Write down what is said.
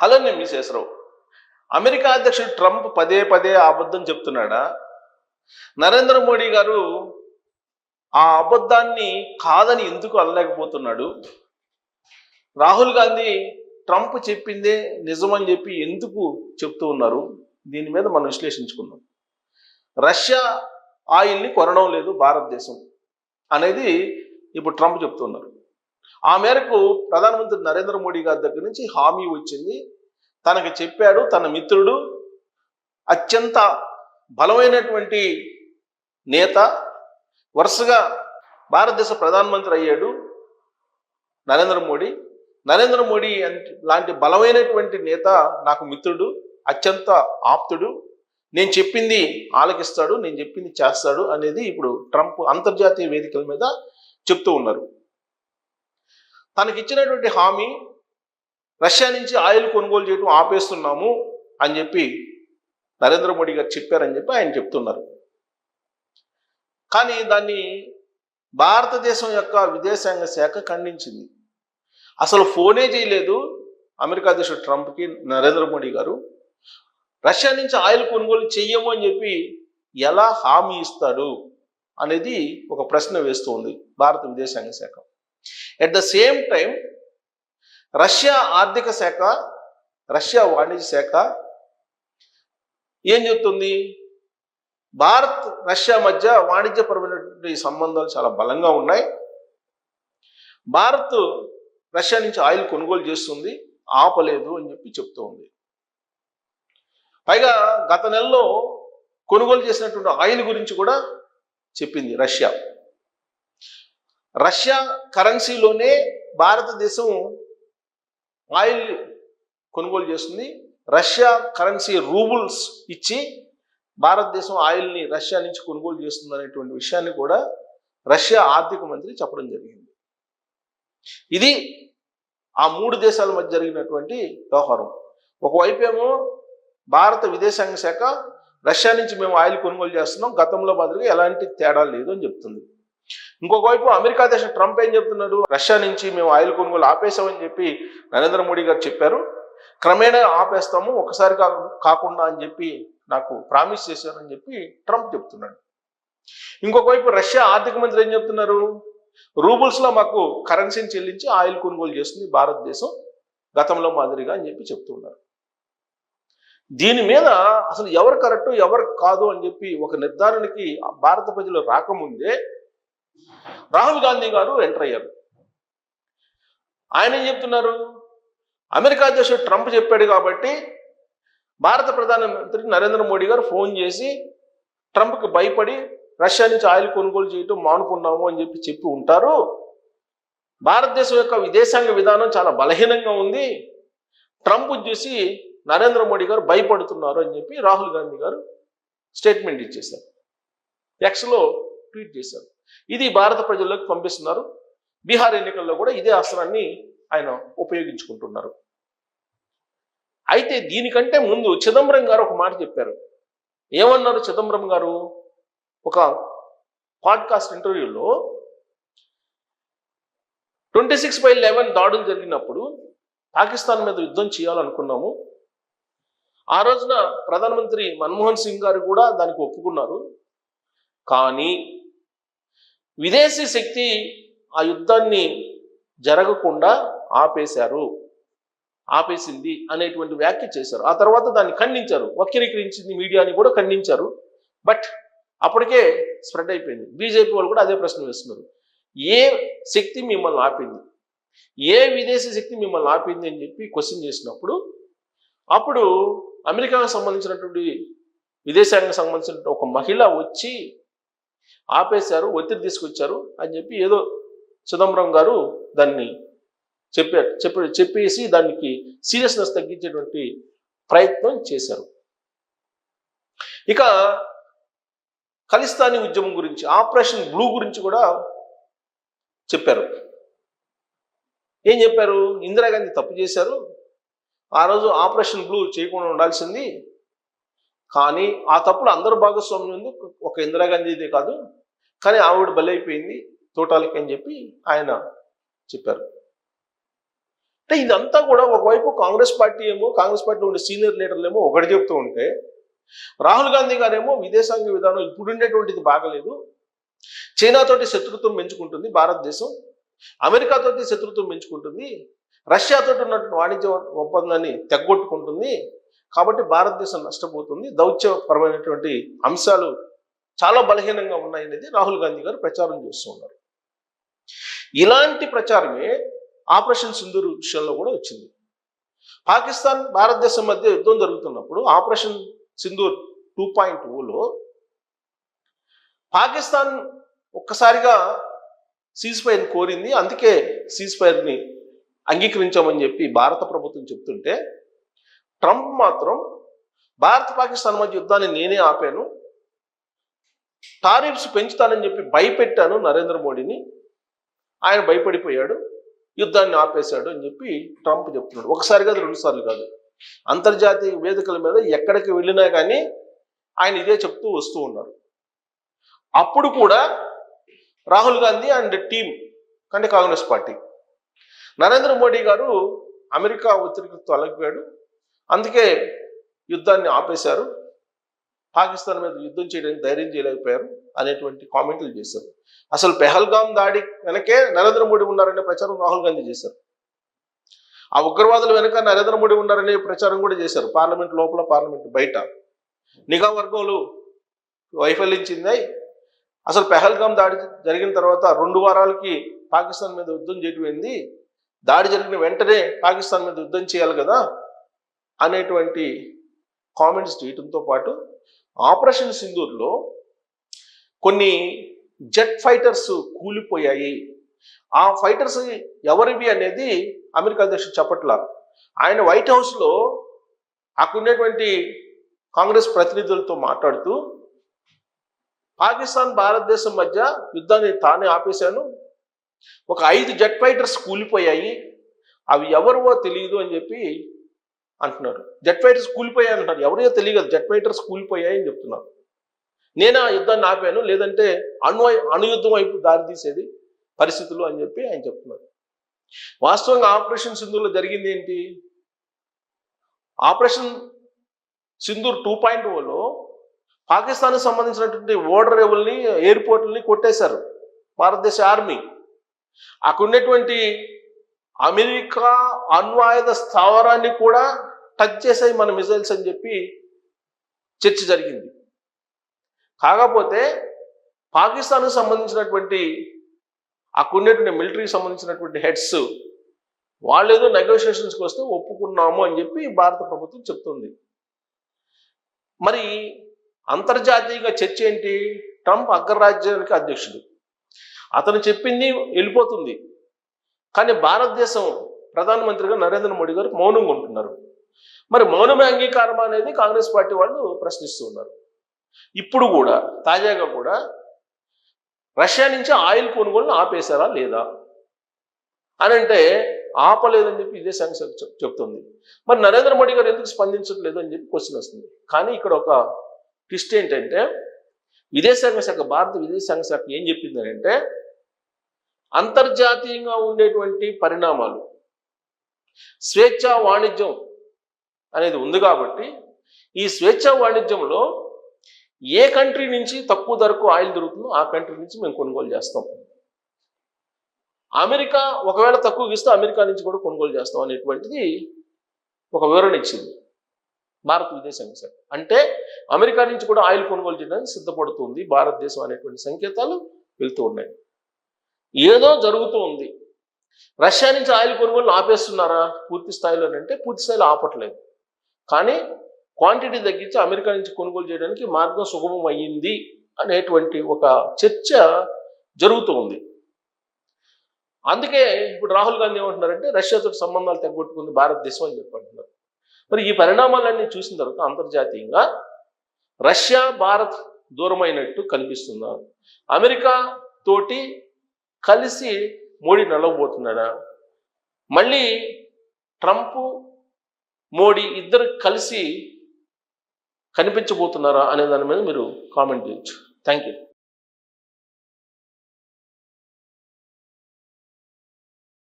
Hello నేను మిసేసరావు America అధ్యక్షుడు Trump పదే పదే అబద్ధం చెప్తున్నాడా? నరేంద్ర మోడీ గారు ఆ అబద్ధాన్ని కాదని ఎందుకు అనలేకపోతున్నాడు? రాహుల్ గాంధీ ట్రంప్ చెప్పిందే నిజమని చెప్పి ఎందుకు చెప్తూ ఉన్నారు? దీని మీద మనం విశ్లేషించుకుందాం. రష్యా ఆయిల్ని కొనడం లేదు భారతదేశం అనేది ఇప్పుడు ట్రంప్ చెప్తున్నారు ఆ మేరకు ప్రధానమంత్రి నరేంద్ర మోడీ గారి దగ్గర నుంచి హామీ వచ్చింది. తనకు చెప్పాడు తన మిత్రుడు అత్యంత బలమైనటువంటి నేత వరుసగా భారతదేశ ప్రధానమంత్రి అయ్యాడు నరేంద్ర మోడీ. నరేంద్ర మోడీ లాంటి బలమైనటువంటి నేత నాకు మిత్రుడు అత్యంత ఆప్తుడు. నేను చెప్పింది ఆలకిస్తాడు నేను చెప్పింది చేస్తాడు అనేది ఇప్పుడు ట్రంప్ అంతర్జాతీయ వేదికల మీద చెప్తూ ఉన్నారు. తనకి ఇచ్చినటువంటి హామీ రష్యా నుంచి ఆయిల్ కొనుగోలు చేయడం ఆపేస్తున్నాము అని చెప్పి నరేంద్ర మోడీ గారు చెప్పారని చెప్పి ఆయన చెప్తున్నారు. కానీ దాన్ని భారతదేశం యొక్క విదేశాంగ శాఖ ఖండించింది. అసలు ఫోనే చేయలేదు అమెరికా అధ్యక్షుడు ట్రంప్కి నరేంద్ర మోడీ గారు. రష్యా నుంచి ఆయిల్ కొనుగోలు చెయ్యము అని చెప్పి ఎలా హామీ ఇస్తాడు అనేది ఒక ప్రశ్న వేస్తూ ఉంది భారత విదేశాంగ శాఖ. At the same time Russia ఆర్థిక శాఖ రష్యా వాణిజ్య శాఖ ఏం చెప్తుంది? భారత్ రష్యా మధ్య వాణిజ్యపరమైనటువంటి సంబంధాలు చాలా బలంగా ఉన్నాయి. భారత్ రష్యా నుంచి ఆయిల్ కొనుగోలు చేస్తుంది. ఆపలేదు అని చెప్పి చెప్తూ ఉంది. పైగా గత నెలలో కొనుగోలు చేసినటువంటి ఆయిల్ గురించి కూడా చెప్పింది రష్యా. రష్యా కరెన్సీలోనే భారతదేశం ఆయిల్ కొనుగోలు చేస్తుంది. రష్యా కరెన్సీ రూబుల్స్ ఇచ్చి భారతదేశం ఆయిల్ని రష్యా నుంచి కొనుగోలు చేస్తుంది అనేటువంటి విషయాన్ని కూడా రష్యా ఆర్థిక మంత్రి చెప్పడం జరిగింది. ఇది ఆ మూడు దేశాల మధ్య జరిగినటువంటి వ్యవహారం. ఒకవైపు ఏమో భారత విదేశాంగ శాఖ రష్యా నుంచి మేము ఆయిల్ కొనుగోలు చేస్తున్నాం గతంలో మాదిరిగా ఎలాంటి తేడా లేదు అని చెప్తుంది. ఇంకొక వైపు అమెరికా దేశం ట్రంప్ ఏం చెప్తున్నారు రష్యా నుంచి మేము ఆయిల్ కొనుగోలు ఆపేసామని చెప్పి నరేంద్ర మోడీ గారు చెప్పారు. క్రమేణా ఆపేస్తాము ఒకసారి కాకుండా అని చెప్పి నాకు ప్రామిస్ చేశారని చెప్పి ట్రంప్ చెప్తున్నాడు. ఇంకొక వైపు రష్యా ఆర్థిక మంత్రి ఏం చెప్తున్నారు? రూబుల్స్లో మాకు కరెన్సీని చెల్లించి ఆయిల్ కొనుగోలు చేస్తుంది భారతదేశం గతంలో మాదిరిగా అని చెప్పి చెప్తున్నారు. దీని మీద అసలు ఎవరు కరెక్ట్ ఎవరు కాదు అని చెప్పి ఒక నిర్ధారణకి భారత ప్రజలు రాకముందే రాహుల్ గాంధీ గారు ఎంటర్ అయ్యారు. ఆయన ఏం చెప్తున్నారు? అమెరికా అధ్యక్షుడు ట్రంప్ చెప్పాడు కాబట్టి భారత ప్రధానమంత్రి నరేంద్ర మోడీ గారు ఫోన్ చేసి ట్రంప్కి భయపడి రష్యా నుంచి ఆయిల్ కొనుగోలు చేయటం మానుకున్నాము అని చెప్పి చెప్పి ఉంటారు. భారతదేశం యొక్క విదేశాంగ విధానం చాలా బలహీనంగా ఉంది. ట్రంప్ చూసి నరేంద్ర మోడీ గారు భయపడుతున్నారు అని చెప్పి రాహుల్ గాంధీ గారు స్టేట్మెంట్ ఇచ్చేశారు. ఎక్స్లో ట్వీట్ చేశారు. ఇది భారత ప్రజల్లోకి పంపిస్తున్నారు. బీహార్ ఎన్నికల్లో కూడా ఇదే అస్త్రాన్ని ఆయన ఉపయోగించుకుంటున్నారు. అయితే దీనికంటే ముందు చిదంబరం గారు ఒక మాట చెప్పారు. ఏమన్నారు చిదంబరం గారు? ఒక పాడ్కాస్ట్ ఇంటర్వ్యూలో ట్వంటీ సిక్స్ బై లెవెన్ దాడులు జరిగినప్పుడు పాకిస్తాన్ మీద యుద్ధం చేయాలనుకున్నాము. ఆ రోజున ప్రధానమంత్రి మన్మోహన్ సింగ్ గారు కూడా దానికి ఒప్పుకున్నారు. కానీ విదేశీ శక్తి ఆ యుద్ధాన్ని జరగకుండా ఆపేశారు. ఆపేసింది అనేటువంటి వ్యాఖ్య చేశారు. ఆ తర్వాత దాన్ని ఖండించారు. వక్రీకరించింది మీడియాని కూడా ఖండించారు. బట్ అప్పటికే స్ప్రెడ్ అయిపోయింది. బీజేపీ వాళ్ళు కూడా అదే ప్రశ్న వేస్తున్నారు. ఏ శక్తి మిమ్మల్ని ఆపింది? ఏ విదేశీ శక్తి మిమ్మల్ని ఆపింది అని చెప్పి క్వశ్చన్ చేసినప్పుడు అప్పుడు అమెరికాకు సంబంధించినటువంటి విదేశాంగ సంబంధించిన ఒక మహిళ వచ్చి ఆపేశారు ఒత్తిడి తీసుకొచ్చారు అని చెప్పి ఏదో చిదంబరం గారు దాన్ని చెప్పారు చెప్పి చెప్పేసి దానికి సీరియస్నెస్ తగ్గించేటువంటి ప్రయత్నం చేశారు. ఇక ఖలిస్తానీ ఉద్యమం గురించి ఆపరేషన్ బ్లూ గురించి కూడా చెప్పారు. ఏం చెప్పారు? ఇందిరాగాంధీ తప్పు చేశారు. ఆ రోజు ఆపరేషన్ బ్లూ చేయకుండా ఉండాల్సింది. కానీ ఆ తప్పులు అందరు భాగస్వామ్యం ఉంది. ఒక ఇందిరాగాంధీదే కాదు. కానీ ఆవిడ బలైపోయింది తోటాలకి అని చెప్పి ఆయన చెప్పారు. అంటే ఇదంతా కూడా ఒకవైపు కాంగ్రెస్ పార్టీ ఏమో కాంగ్రెస్ పార్టీలో ఉండే సీనియర్ లీడర్లు ఏమో ఒకటి చెప్తూ ఉంటే రాహుల్ గాంధీ గారేమో విదేశాంగ విధానం ఇప్పుడు ఉండేటువంటిది బాగలేదు. చైనాతోటి శత్రుత్వం పెంచుకుంటుంది భారతదేశం. అమెరికాతోటి శత్రుత్వం పెంచుకుంటుంది. రష్యాతోటి ఉన్నటువంటి వాణిజ్య ఒప్పందాన్ని తెగ్గొట్టుకుంటుంది. కాబట్టి భారతదేశం నష్టపోతుంది. దౌత్యపరమైనటువంటి అంశాలు చాలా బలహీనంగా ఉన్నాయనేది రాహుల్ గాంధీ గారు ప్రచారం చేస్తూ ఉన్నారు. ఇలాంటి ప్రచారమే ఆపరేషన్ సింధూర్ విషయంలో కూడా వచ్చింది. పాకిస్తాన్ భారతదేశం మధ్య యుద్ధం జరుగుతున్నప్పుడు ఆపరేషన్ సింధూర్ టూ పాయింట్ ఓలో పాకిస్తాన్ ఒక్కసారిగా సీజ్ ఫైర్ కోరింది. అందుకే సీజ్ ఫైర్ని అంగీకరించామని చెప్పి భారత ప్రభుత్వం చెప్తుంటే ట్రంప్ మాత్రం భారత్ పాకిస్తాన్ మధ్య యుద్ధాన్ని నేనే ఆపాను. టారిఫ్స్ పెంచుతానని చెప్పి భయపెట్టాను నరేంద్ర మోడీని. ఆయన భయపడిపోయాడు యుద్ధాన్ని ఆపేశాడు అని చెప్పి ట్రంప్ చెప్తున్నాడు. ఒకసారి కాదు రెండుసార్లు కాదు. అంతర్జాతీయ వేదికల మీద ఎక్కడికి వెళ్ళినా కానీ ఆయన ఇదే చెప్తూ వస్తూ ఉన్నారు. అప్పుడు కూడా రాహుల్ గాంధీ అండ్ టీం కంటే కాంగ్రెస్ పార్టీ. నరేంద్ర మోడీ గారు అమెరికా ఒత్తిడికి తొలగిపోయాడు అందుకే యుద్ధాన్ని ఆపేశారు. పాకిస్తాన్ మీద యుద్ధం చేయడానికి ధైర్యం చేయలేకపోయారు అనేటువంటి కామెంట్లు చేశారు. అసలు పెహల్గాం దాడి వెనకే నరేంద్ర మోడీ ఉన్నారనే ప్రచారం రాహుల్ గాంధీ చేశారు. ఆ ఉగ్రవాదుల వెనక నరేంద్ర మోడీ ఉన్నారనే ప్రచారం కూడా చేశారు. పార్లమెంట్ లోపల పార్లమెంట్ బయట. నిఘా వర్గంలో వైఫల్యించింది. అసలు పెహల్గాం దాడి జరిగిన తర్వాత రెండు వారాలకి పాకిస్తాన్ మీద యుద్ధం చేయటమైంది దాడి జరిగిన వెంటనే పాకిస్తాన్ మీద యుద్ధం చేయాలి కదా? అనేటువంటి కామెంట్స్ చేయడంతో పాటు ఆపరేషన్ సింధూర్లో కొన్ని జెట్ ఫైటర్స్ కూలిపోయాయి. ఆ ఫైటర్స్ ఎవరివి అనేది అమెరికా అధ్యక్షుడు చెప్పట్ల ఆయన వైట్ హౌస్లో అక్కడున్నటువంటి కాంగ్రెస్ ప్రతినిధులతో మాట్లాడుతూ పాకిస్తాన్ భారతదేశం మధ్య యుద్ధాన్ని తానే ఆపేశాను. ఒక ఐదు జెట్ ఫైటర్స్ కూలిపోయాయి. అవి ఎవరివో తెలియదు అని చెప్పి అంటున్నారు. జెట్ ఫైటర్స్ కూలిపోయాయి అంటారు ఎవరియో తెలియదు. జెట్ ఫైటర్స్ కూలిపోయాయి అని చెప్తున్నారు. నేను ఆ యుద్ధాన్ని ఆపాను? లేదంటే అణు అణుయుద్ధం వైపు దారి తీసేది పరిస్థితులు అని చెప్పి ఆయన చెప్తున్నారు. వాస్తవంగా ఆపరేషన్ సింధూర్లో జరిగింది ఏంటి? ఆపరేషన్ సింధూర్ టూ పాయింట్ ఓలో పాకిస్తాన్కి సంబంధించినటువంటి ఓడర్ రేవుల్ని ఎయిర్పోర్ట్లని కొట్టేశారు. భారతదేశ ఆర్మీ. అక్కడ ఉన్నటువంటి అమెరికా అణ్వాయుధ స్థావరాన్ని కూడా టచ్ చేసాయి మన మిజైల్స్ అని చెప్పి చర్చ జరిగింది. కాకపోతే పాకిస్తాన్కు సంబంధించినటువంటి అక్కడ మిలిటరీకి సంబంధించినటువంటి హెడ్స్ వాళ్ళు ఏదో నెగోషియేషన్స్కి వస్తే ఒప్పుకున్నాము అని చెప్పి భారత ప్రభుత్వం చెప్తుంది. మరి అంతర్జాతీయంగా చర్చ ఏంటి? ట్రంప్ అగ్రరాజ్యానికి అధ్యక్షుడు. అతను చెప్పింది వెళ్ళిపోతుంది. కానీ భారతదేశం ప్రధానమంత్రిగా నరేంద్ర మోడీ గారు మౌనంగా ఉంటున్నారు. మరి మౌనమే అంగీకారం అనేది కాంగ్రెస్ పార్టీ వాళ్ళు ప్రశ్నిస్తున్నారు ఇప్పుడు కూడా తాజాగా కూడా రష్యా నుంచి ఆయిల్ కొనుగోలు ఆపేశారా లేదా? అని అంటే ఆపలేదని చెప్పి ఇదే సంస్థ చెప్తుంది. మరి నరేంద్ర మోడీ గారు ఎందుకు స్పందించట్లేదు అని చెప్పి క్వశ్చన్ వస్తుంది. కానీ ఇక్కడ ఒక ట్విస్ట్ ఏంటంటే విదేశాంగ శాఖ భారత విదేశాంగ శాఖ ఏం చెప్పింది అంటే అంతర్జాతీయంగా ఉండేటువంటి పరిణామాలు స్వేచ్ఛ వాణిజ్యం అనేది ఉంది కాబట్టి ఈ స్వేచ్ఛ వాణిజ్యంలో ఏ కంట్రీ నుంచి తక్కువ ధరకు ఆయిల్ దొరుకుతుందో ఆ కంట్రీ నుంచి మేము కొనుగోలు చేస్తాం. అమెరికా ఒకవేళ తక్కువ ఇస్తే అమెరికా నుంచి కూడా కొనుగోలు చేస్తాం అనేటువంటిది ఒక వివరణ ఇచ్చింది. భారత విదేశాంగ శాఖ. అంటే అమెరికా నుంచి కూడా ఆయిల్ కొనుగోలు చేయడానికి సిద్ధపడుతుంది భారతదేశం అనేటువంటి సంకేతాలు వెళ్తూ ఉన్నాయి. ఏదో జరుగుతూ ఉంది. రష్యా నుంచి ఆయిల్ కొనుగోలు ఆపేస్తున్నారా పూర్తి స్థాయిలో అంటే పూర్తి స్థాయిలో ఆపట్లేదు. కానీ క్వాంటిటీ తగ్గించి అమెరికా నుంచి కొనుగోలు చేయడానికి మార్గం సుగమం అయ్యింది అనేటువంటి ఒక చర్చ జరుగుతూ ఉంది. అందుకే ఇప్పుడు రాహుల్ గాంధీ ఏమంటున్నారంటే రష్యాతో సంబంధాలు తగ్గొట్టుకుంది భారతదేశం అని చెప్పంటున్నారు మరి ఈ పరిణామాలన్నీ చూసిన తర్వాత అంతర్జాతీయంగా రష్యా భారత్ దూరమైనట్టు కనిపిస్తుందా? అమెరికా తోటి కలిసి మోడీ నలవబోతున్నాడా మళ్ళీ ట్రంప్ మోడీ ఇద్దరు కలిసి కనిపించబోతున్నారా అనే దాని మీద మీరు కామెంట్ చేయొచ్చు. Thank you